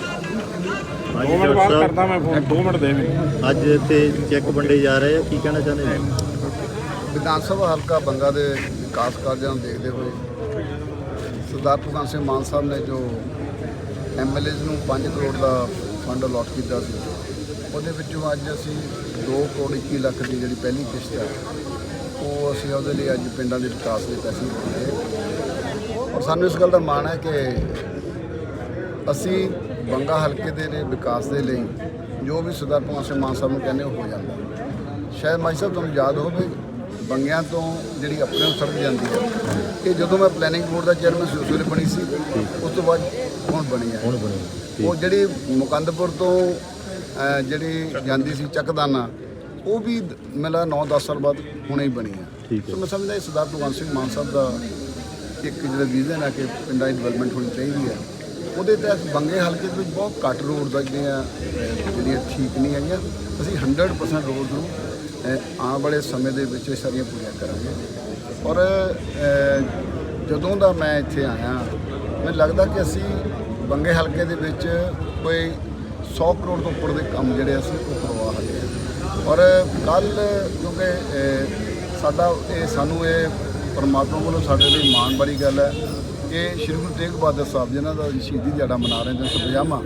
ਦੋ ਮਿੰਟ ਬਾਅਦ ਕਰਦਾ ਮੈਂ ਫੋਨ 2 ਮਿੰਟ ਦੇ ਮੈਨੂੰ। ਅੱਜ ਇੱਥੇ ਚੈੱਕ ਵੰਡੇ ਜਾ ਰਹੇ ਆ ਕੀ ਕਹਿਣਾ ਚਾਹੁੰਦੇ ਨੇ ਵਿਧਾਨ ਸਭਾ ਹਲਕਾ ਬੰਗਾ ਦੇ ਵਿਕਾਸ ਕਾਰਜਾਂ ਨੂੰ ਦੇਖਦੇ ਹੋਏ ਸਰਦਾਰ ਭਗਵੰਤ ਸਿੰਘ ਮਾਨ ਸਾਹਿਬ ਨੇ ਜੋ ਐਮਐਲਏਜ਼ ਨੂੰ 5 ਕਰੋੜ ਦਾ ਫੰਡ ਅਲਾਟ ਕੀਤਾ ਸੀ ਉਹਦੇ ਵਿੱਚੋਂ ਅੱਜ ਅਸੀਂ 2 ਕਰੋੜ 21 ਲੱਖ ਦੀ ਜਿਹੜੀ ਪਹਿਲੀ ਕਿਸ਼ਤ ਹੈ ਉਹ ਅਸੀਂ ਉਹਦੇ ਲਈ ਅੱਜ ਪਿੰਡਾਂ ਦੇ ਵਿਕਾਸ ਦੇ ਪੈਸੇ ਦਿੱਤੇ ਔਰ ਸਾਨੂੰ ਇਸ ਗੱਲ ਦਾ ਮਾਣ ਹੈ ਕਿ ਅਸੀਂ ਬੰਗਾ ਹਲਕੇ ਦੇ ਲਈ ਵਿਕਾਸ ਦੇ ਲਈ ਜੋ ਵੀ ਸਰਦਾਰ ਭਗਵੰਤ ਸਿੰਘ ਮਾਨ ਸਾਹਿਬ ਨੂੰ ਕਹਿੰਦੇ ਉਹ ਹੋ ਜਾਂਦਾ। ਸ਼ਾਇਦ ਮਾਈ ਸਾਹਿਬ ਤੁਹਾਨੂੰ ਯਾਦ ਹੋਵੇ ਬੰਗਿਆਂ ਤੋਂ ਜਿਹੜੀ ਆਪਣੇ ਨੂੰ ਸੜਕ ਜਾਂਦੀ ਹੈ ਇਹ ਜਦੋਂ ਮੈਂ ਪਲੈਨਿੰਗ ਬੋਰਡ ਦਾ ਚੇਅਰਮੈਨ ਸੀ ਉਸ ਵੇਲੇ ਬਣੀ ਸੀ। ਉਸ ਤੋਂ ਬਾਅਦ ਹੁਣ ਬਣੀ ਹੈ। ਹੁਣ ਬਣੇ ਉਹ ਜਿਹੜੀ ਮੁਕੰਦਪੁਰ ਤੋਂ ਜਿਹੜੀ ਜਾਂਦੀ ਸੀ ਚੱਕਦਾਨਾ ਉਹ ਵੀ ਮੇਲਾ 9-10 ਸਾਲ ਬਾਅਦ ਹੁਣੇ ਹੀ ਬਣੀ ਹੈ। ਸੋ ਮੈਂ ਸਮਝਦਾ ਇਹ ਸਰਦਾਰ ਭਗਵੰਤ ਸਿੰਘ ਮਾਨ ਸਾਹਿਬ ਦਾ ਇੱਕ ਜਿਹੜਾ ਵਿਜ਼ਨ ਹੈ ਕਿ ਪਿੰਡਾਂ ਦੀ ਡਿਵੈਲਪਮੈਂਟ ਹੋਣੀ ਚਾਹੀਦੀ ਹੈ। ਉਹਦੇ ਤਹਿਤ ਬੰਗੇ ਹਲਕੇ ਦੇ ਵਿੱਚ ਬਹੁਤ ਘੱਟ ਰੋਡ ਜਿਹੜੀਆਂ ਜਿਹੜੀਆਂ ਠੀਕ ਨਹੀਂ ਹੈਗੀਆਂ। ਅਸੀਂ 100% ਰੋਡ ਨੂੰ ਆਉਣ ਵਾਲੇ ਸਮੇਂ ਦੇ ਵਿੱਚ ਇਹ ਸਾਰੀਆਂ ਪੂਰੀਆਂ ਕਰਾਂਗੇ। ਔਰ ਜਦੋਂ ਦਾ ਮੈਂ ਇੱਥੇ ਆਇਆ ਮੈਨੂੰ ਲੱਗਦਾ ਕਿ ਅਸੀਂ ਬੰਗੇ ਹਲਕੇ ਦੇ ਵਿੱਚ ਕੋਈ 100 ਕਰੋੜ ਤੋਂ ਉੱਪਰ ਦੇ ਕੰਮ ਜਿਹੜੇ ਅਸੀਂ ਉਹ ਕਰਵਾ ਰਹੇ ਹਾਂ। ਔਰ ਕੱਲ ਕਿਉਂਕਿ ਸਾਡਾ ਇਹ ਸਾਨੂੰ ਇਹ ਪਰਮਾਤਮਾ ਵੱਲੋਂ ਸਾਡੇ ਲਈ ਮਾਣ ਵਾਲੀ ਗੱਲ ਹੈ ਕਿ ਸ਼੍ਰੀ ਗੁਰੂ ਤੇਗ ਬਹਾਦਰ ਸਾਹਿਬ ਜਿਨ੍ਹਾਂ ਦਾ ਸ਼ਹੀਦੀ ਦਿਹਾੜਾ ਮਨਾ ਰਹੇ ਹਾਂ 350ਵਾਂ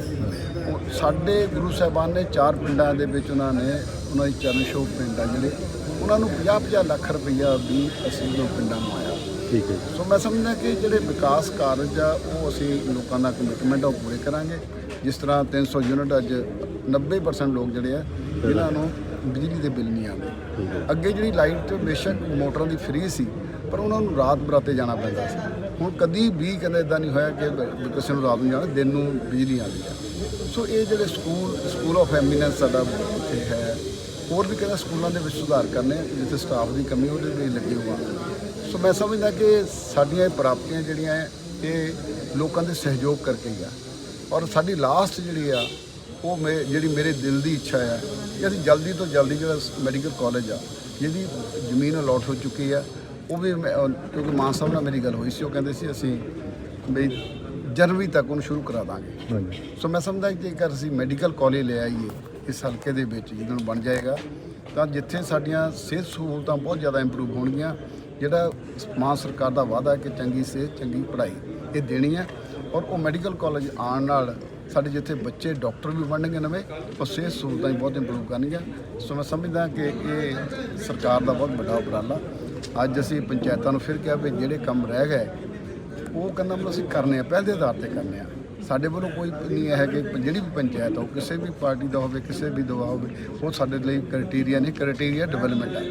ਉਹ ਸਾਡੇ ਗੁਰੂ ਸਾਹਿਬਾਨ ਨੇ ਚਾਰ ਪਿੰਡਾਂ ਦੇ ਵਿੱਚ ਉਹਨਾਂ ਨੇ ਉਹਨਾਂ ਦੀ ਚਰਨ ਛੋਹ ਪਿੰਡ ਜਿਹੜੇ ਉਹਨਾਂ ਨੂੰ 50-50 ਲੱਖ ਰੁਪਈਆ ਵੀ ਅਸੀਂ ਉਹ ਪਿੰਡਾਂ ਨੂੰ ਆਇਆ। ਠੀਕ ਹੈ ਸੋ ਮੈਂ ਸਮਝਦਾ ਕਿ ਜਿਹੜੇ ਵਿਕਾਸ ਕਾਰਜ ਆ ਉਹ ਅਸੀਂ ਲੋਕਾਂ ਦਾ ਕਮਿਟਮੈਂਟ ਉਹ ਪੂਰੇ ਕਰਾਂਗੇ। ਜਿਸ ਤਰ੍ਹਾਂ 300 ਯੂਨਿਟ ਅੱਜ 90% ਲੋਕ ਜਿਹੜੇ ਆ ਇਹਨਾਂ ਨੂੰ ਬਿਜਲੀ ਦੇ ਬਿੱਲ ਨਹੀਂ ਆਉਂਦੇ। ਅੱਗੇ ਜਿਹੜੀ ਲਾਈਟ ਬੇਸ਼ੱਕ ਮੋਟਰਾਂ ਦੀ ਫ੍ਰੀ ਸੀ, ਪਰ ਉਹਨਾਂ ਨੂੰ ਰਾਤ ਬਰਾਤੇ ਜਾਣਾ ਪੈਂਦਾ ਸੀ। ਹੁਣ ਕਦੀ ਵੀ ਕਹਿੰਦੇ ਇਦਾਂ ਨਹੀਂ ਹੋਇਆ ਕਿ ਕਿਸੇ ਨੂੰ ਰਾਤ ਨੂੰ ਜਾਣਾ, ਦਿਨ ਨੂੰ ਬਿਜਲੀ ਆਉਂਦੀ ਆ। ਸੋ ਇਹ ਜਿਹੜੇ ਸਕੂਲ ਸਕੂਲ ਆਫ ਐਮੀਨੈਂਸ ਸਾਡਾ ਇੱਥੇ ਹੈ। ਹੋਰ ਵੀ ਕਹਿੰਦਾ ਸਕੂਲਾਂ ਦੇ ਵਿੱਚ ਸੁਧਾਰ ਕਰਨੇ ਜਿੱਥੇ ਸਟਾਫ ਦੀ ਕਮੀ ਉਹਦੇ ਲਈ ਲੱਗੇ ਹੋਆ ਸੋ ਮੈਂ ਸਮਝਦਾ ਕਿ ਸਾਡੀਆਂ ਇਹ ਪ੍ਰਾਪਤੀਆਂ ਜਿਹੜੀਆਂ ਇਹ ਲੋਕਾਂ ਦੇ ਸਹਿਯੋਗ ਕਰਕੇ ਹੀ ਆ। ਔਰ ਸਾਡੀ ਲਾਸਟ ਜਿਹੜੀ ਆ ਉਹ ਮੇ ਜਿਹੜੀ ਮੇਰੇ ਦਿਲ ਦੀ ਇੱਛਾ ਆ ਕਿ ਅਸੀਂ ਜਲਦੀ ਤੋਂ ਜਲਦੀ ਜਿਹੜਾ ਮੈਡੀਕਲ ਕਾਲਜ ਆ ਜਿਹਦੀ ਜ਼ਮੀਨ ਅਲਾਟ ਹੋ ਚੁੱਕੀ ਆ ਉਹ ਵੀ ਕਿਉਂਕਿ ਮਾਨ ਸਾਹਿਬ ਨਾਲ ਮੇਰੀ ਗੱਲ ਹੋਈ ਸੀ ਉਹ ਕਹਿੰਦੇ ਸੀ ਅਸੀਂ ਵੀ ਜਨਵਰੀ ਤੱਕ ਉਹਨੂੰ ਸ਼ੁਰੂ ਕਰਾ ਦਾਂਗੇ। ਸੋ ਮੈਂ ਸਮਝਦਾ ਕਿ ਜੇਕਰ ਅਸੀਂ ਮੈਡੀਕਲ ਕਾਲਜ ਲੈ ਆਈਏ ਇਸ ਹਲਕੇ ਦੇ ਵਿੱਚ ਜਦੋਂ ਬਣ ਜਾਏਗਾ ਤਾਂ ਜਿੱਥੇ ਸਾਡੀਆਂ ਸਿਹਤ ਸਹੂਲਤਾਂ ਬਹੁਤ ਜ਼ਿਆਦਾ ਇੰਪਰੂਵ ਹੋਣਗੀਆਂ ਜਿਹੜਾ ਮਾਂ ਸਰਕਾਰ ਦਾ ਵਾਅਦਾ ਹੈ ਕਿ ਚੰਗੀ ਸਿਹਤ ਚੰਗੀ ਪੜ੍ਹਾਈ ਇਹ ਦੇਣੀ ਹੈ ਔਰ ਉਹ ਮੈਡੀਕਲ ਕਾਲਜ ਆਉਣ ਨਾਲ ਸਾਡੇ ਜਿੱਥੇ ਬੱਚੇ ਡਾਕਟਰ ਵੀ ਬਣਨਗੇ ਨਵੇਂ ਔਰ ਸਿਹਤ ਸਹੂਲਤਾਂ ਵੀ ਬਹੁਤ ਇੰਪਰੂਵ ਕਰਨਗੀਆਂ। ਸੋ ਮੈਂ ਸਮਝਦਾ ਕਿ ਇਹ ਸਰਕਾਰ ਦਾ ਬਹੁਤ ਵੱਡਾ ਉਪਰਾਲਾ। ਅੱਜ ਅਸੀਂ ਪੰਚਾਇਤਾਂ ਨੂੰ ਫਿਰ ਕਿਹਾ ਵੀ ਜਿਹੜੇ ਕੰਮ ਰਹਿ ਗਏ, ਉਹ ਕਹਿੰਦਾ ਮਤਲਬ ਅਸੀਂ ਕਰਨੇ ਆ, ਪਹਿਲ ਦੇ ਆਧਾਰ ਤੇ ਕਰਨੇ ਆ। ਸਾਡੇ ਵੱਲੋਂ ਕੋਈ ਨਹੀਂ ਹੈ ਕਿ ਜਿਹੜੀ ਵੀ ਪੰਚਾਇਤ ਹੋ ਕਿਸੇ ਵੀ ਪਾਰਟੀ ਦਾ ਹੋਵੇ, ਕਿਸੇ ਵੀ ਦਵਾ ਹੋਵੇ, ਉਹ ਸਾਡੇ ਲਈ ਕ੍ਰਾਈਟੇਰੀਆ ਨਹੀਂ ਕ੍ਰਾਈਟੇਰੀਆ ਡਿਵੈਲਪਮੈਂਟ ਹੈ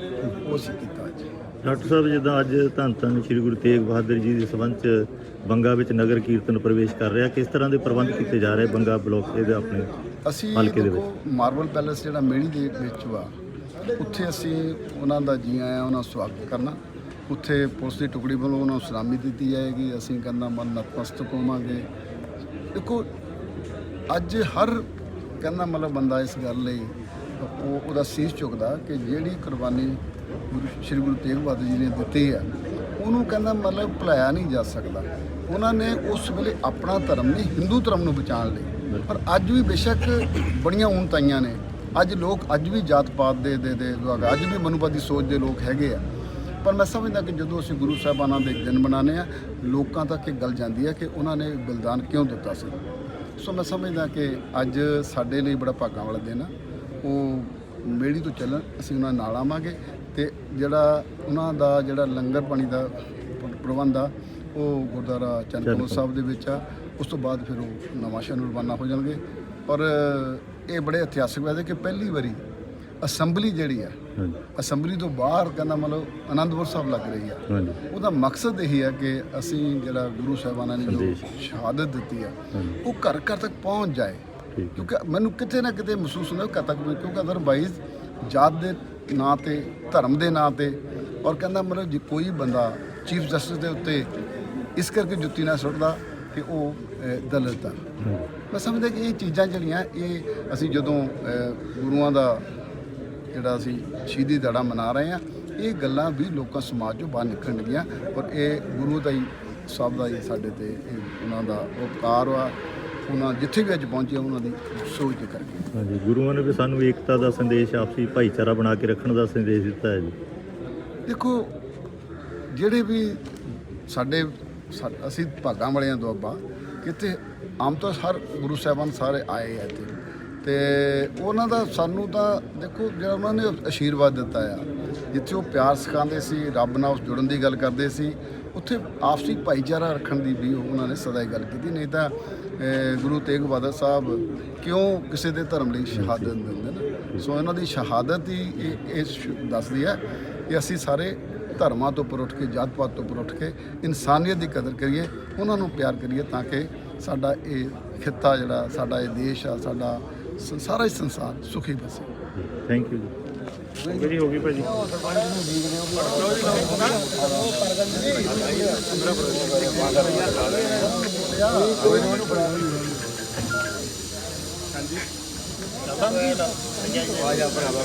ਉਹ ਅਸੀਂ ਕੀਤਾ। ਡਾਕਟਰ ਸਾਹਿਬ ਜਿੱਦਾਂ ਅੱਜ ਧੰਨ ਧੰਨ ਸ੍ਰੀ ਗੁਰੂ ਤੇਗ ਬਹਾਦਰ ਜੀ ਦੇ ਸਬੰਧ ਚ ਬੰਗਾ ਵਿੱਚ ਨਗਰ ਕੀਰਤਨ ਪ੍ਰਵੇਸ਼ ਕਰ ਰਿਹਾ ਕਿਸ ਤਰ੍ਹਾਂ ਦੇ ਪ੍ਰਬੰਧ ਕੀਤੇ ਜਾ ਰਹੇ ਬੰਗਾ ਬਲਾਕ ਇਹਦੇ ਆਪਣੇ ਅਸੀਂ ਹਲਕੇ ਦੇ ਦੇਖੋ ਮਾਰਬਲ ਪੈਲੇਸ ਜਿਹੜਾ ਮੇਣੀ ਦੇ ਵਿੱਚ ਵਾ ਉੱਥੇ ਅਸੀਂ ਉਹਨਾਂ ਦਾ ਜੀ ਆਇਆਂ ਉਹਨਾਂ ਦਾ ਸਵਾਗਤ ਕਰਨਾ। ਉੱਥੇ ਪੁਲਿਸ ਦੀ ਟੁਕੜੀ ਵੱਲੋਂ ਉਹਨਾਂ ਨੂੰ ਸਲਾਮੀ ਦਿੱਤੀ ਜਾਏਗੀ। ਅਸੀਂ ਕਹਿੰਦਾ ਮਨ ਨਤਮਸਤਕ ਹੋਵਾਂਗੇ। ਦੇਖੋ ਅੱਜ ਹਰ ਕਹਿੰਦਾ ਮਤਲਬ ਬੰਦਾ ਇਸ ਗੱਲ ਲਈ ਉਹ ਉਹਦਾ ਸੀਸ ਝੁਕਦਾ ਕਿ ਜਿਹੜੀ ਕੁਰਬਾਨੀ ਸ਼੍ਰੀ ਗੁਰੂ ਤੇਗ ਬਹਾਦਰ ਜੀ ਨੇ ਦਿੱਤੇ ਆ ਉਹਨੂੰ ਕਹਿੰਦਾ ਮਤਲਬ ਭੁਲਾਇਆ ਨਹੀਂ ਜਾ ਸਕਦਾ। ਉਹਨਾਂ ਨੇ ਉਸ ਵੇਲੇ ਆਪਣਾ ਧਰਮ ਨਹੀਂ, ਹਿੰਦੂ ਧਰਮ ਨੂੰ ਬਚਾਉਣ ਲਈ। ਪਰ ਅੱਜ ਵੀ ਬੇਸ਼ੱਕ ਬੜੀਆਂ ਉਨਤਾਈਆਂ ਨੇ। ਅੱਜ ਲੋਕ ਅੱਜ ਵੀ ਜਾਤ ਪਾਤ ਦੇ ਦੇ ਦੇ ਲੋਕ ਅੱਜ ਵੀ ਮਨੁਵਾਦੀ ਸੋਚ ਦੇ ਲੋਕ ਹੈਗੇ ਆ। ਪਰ ਮੈਂ ਸਮਝਦਾ ਕਿ ਜਦੋਂ ਅਸੀਂ ਗੁਰੂ ਸਾਹਿਬਾਨਾਂ ਦੇ ਦਿਨ ਮਨਾਉਂਦੇ ਆ ਲੋਕਾਂ ਤੱਕ ਇਹ ਗੱਲ ਜਾਂਦੀ ਹੈ ਕਿ ਉਹਨਾਂ ਨੇ ਬਲਿਦਾਨ ਕਿਉਂ ਦਿੱਤਾ ਸੀ। ਸੋ ਮੈਂ ਸਮਝਦਾ ਕਿ ਅੱਜ ਸਾਡੇ ਲਈ ਬੜਾ ਭਾਗਾਂ ਵਾਲਾ ਦਿਨ ਆ। ਉਹ ਮੇੜੀ ਤੋਂ ਚੱਲਣ, ਅਸੀਂ ਉਹਨਾਂ ਨਾਲ ਆਵਾਂਗੇ। ਜਿਹੜਾ ਉਹਨਾਂ ਦਾ ਜਿਹੜਾ ਲੰਗਰ ਪਾਣੀ ਦਾ ਪ- ਪ੍ਰਬੰਧ ਆ ਉਹ ਗੁਰਦੁਆਰਾ ਚੰਦਪੁਰ ਸਾਹਿਬ ਦੇ ਵਿੱਚ ਆ। ਉਸ ਤੋਂ ਬਾਅਦ ਫਿਰ ਉਹ ਨਵਾਂ ਸ਼ਹਿਰ ਨੂੰ ਰਵਾਨਾ ਹੋ ਜਾਣਗੇ। ਔਰ ਇਹ ਬੜੇ ਇਤਿਹਾਸਕ ਵੈਸੇ ਕਿ ਪਹਿਲੀ ਵਾਰੀ ਅਸੈਂਬਲੀ ਜਿਹੜੀ ਆ ਹਾਂਜੀ। ਅਸੈਂਬਲੀ ਤੋਂ ਬਾਹਰ ਕਹਿੰਦਾ ਮਤਲਬ ਆਨੰਦਪੁਰ ਸਾਹਿਬ ਲੱਗ ਰਹੀ ਆ। ਹਾਂਜੀ। ਉਹਦਾ ਮਕਸਦ ਇਹੀ ਹੈ ਕਿ ਅਸੀਂ ਜਿਹੜਾ ਗੁਰੂ ਸਾਹਿਬਾਨਾਂ ਨੇ ਜੋ ਸੰਦੇਸ਼। ਸ਼ਹਾਦਤ ਦਿੱਤੀ ਆ। ਉਹ ਘਰ ਘਰ ਤੱਕ ਪਹੁੰਚ ਜਾਏ। ਠੀਕ ਕਿਉਂਕਿ ਮੈਨੂੰ ਕਿਤੇ ਨਾ ਕਿਤੇ ਮਹਿਸੂਸ ਹੁੰਦਾ ਕਿ ਤੱਕ ਕਿਉਂਕਿ ਅਦਰਵਾਈਜ਼ ਜਾਤ ਦੇ ਨਾਂ ਤੇ ਧਰਮ ਦੇ ਨਾਂ ਤੇ ਔਰ ਕਹਿੰਦਾ ਮਤਲਬ ਜੇ ਕੋਈ ਬੰਦਾ ਚੀਫ ਜਸਟਿਸ ਦੇ ਉੱਤੇ ਇਸ ਕਰਕੇ ਜੁੱਤੀ ਨਾ ਸੁੱਟਦਾ ਕਿ ਉਹ ਅਹ, ਦਲਿਤ ਆ। ਮੈਂ ਸਮਝਦਾ ਕਿ ਇਹ ਚੀਜ਼ਾਂ ਜਿਹੜੀਆਂ ਇਹ ਅਸੀਂ ਜਦੋਂ ਗੁਰੂਆਂ ਦਾ ਜਿਹੜਾ ਅਸੀਂ ਸ਼ਹੀਦੀ ਦਿਹਾੜਾ ਮਨਾ ਰਹੇ ਹਾਂ ਇਹ ਗੱਲਾਂ ਵੀ ਲੋਕਾਂ ਸਮਾਜ ਚੋਂ ਬਾਹਰ ਨਿਕਲਣਗੀਆਂ ਔਰ ਇਹ ਗੁਰੂ ਦਾ ਹੀ ਸਭ ਦਾ ਹੀ ਸਾਡੇ ਤੇ ਉਹਨਾਂ ਦਾ ਉਪਕਾਰ ਵਾ। ਉਹਨਾਂ ਜਿੱਥੇ ਵੀ ਅੱਜ ਪਹੁੰਚੇ ਉਹਨਾਂ ਦੀ ਸੋਚ ਦੇ ਕਰਕੇ। ਹਾਂਜੀ ਗੁਰੂਆਂ ਨੇ ਵੀ ਸਾਨੂੰ ਏਕਤਾ ਦਾ ਸੰਦੇਸ਼ ਆਪਸੀ ਭਾਈਚਾਰਾ ਬਣਾ ਕੇ ਰੱਖਣ ਦਾ ਸੰਦੇਸ਼ ਦਿੱਤਾ ਹੈ ਜੀ। ਦੇਖੋ ਜਿਹੜੇ ਵੀ ਸਾਡੇ ਸਾ- ਅਸੀਂ ਭਾਗਾਂ ਵਾਲਿਆਂ ਤੋਂ ਆਪਾਂ ਕਿਤੇ ਆਮ ਤੌਰ ਹਰ ਗੁਰੂ ਸਾਹਿਬਾਨ ਸਾਰੇ ਆਏ ਆ ਇੱਥੇ। ਤੇ ਉਹਨਾਂ ਦਾ ਸਾਨੂੰ ਤਾਂ ਦੇਖੋ ਜਿਹੜਾ ਉਹਨਾਂ ਨੇ ਆਸ਼ੀਰਵਾਦ ਦਿੱਤਾ ਆ ਜਿੱਥੇ ਉਹ ਪਿਆਰ ਸਿਖਾਉਂਦੇ ਸੀ ਰੱਬ ਨਾਲ ਜੁੜਨ ਦੀ ਗੱਲ ਕਰਦੇ ਸੀ ਉੱਥੇ ਆਪਸੀ ਭਾਈਚਾਰਾ ਰੱਖਣ ਦੀ ਵੀ ਉਹਨਾਂ ਨੇ ਸਦਾ ਹੀ ਗੱਲ ਕੀਤੀ ਨਹੀਂ ਤਾਂ ਗੁਰੂ ਤੇਗ ਬਹਾਦਰ ਸਾਹਿਬ ਕਿਉਂ ਕਿਸੇ ਦੇ ਧਰਮ ਲਈ ਸ਼ਹਾਦਤ ਦਿੰਦੇ ਨੇ? ਸੋ ਇਹਨਾਂ ਦੀ ਸ਼ਹਾਦਤ ਹੀ ਇਹ ਦੱਸਦੀ ਹੈ ਕਿ ਅਸੀਂ ਸਾਰੇ ਧਰਮਾਂ ਤੋਂ ਉੱਪਰ ਉੱਠ ਕੇ ਜਾਤ ਪਾਤ ਤੋਂ ਉੱਪਰ ਉੱਠ ਕੇ ਇਨਸਾਨੀਅਤ ਦੀ ਕਦਰ ਕਰੀਏ ਉਹਨਾਂ ਨੂੰ ਪਿਆਰ ਕਰੀਏ ਤਾਂ ਕਿ ਸਾਡਾ ਇਹ ਖਿੱਤਾ ਜਿਹੜਾ ਸਾਡਾ ਇਹ ਦੇਸ਼ ਆ ਸਾਡਾ ਸ- ਸਾਰਾ ਹੀ ਸੰਸਾਰ ਸੁਖੀ ਬਸੇ। ਥੈਂਕ ਯੂ ਜੀ ਮੇਰੀ ਹੋ ਗਈ ਭਾਜੀ। ਹਾਂਜੀ। ਚੱਲਦਾ ਨਹੀਂ ਆ ਜਾ ਭਰਾਵਾ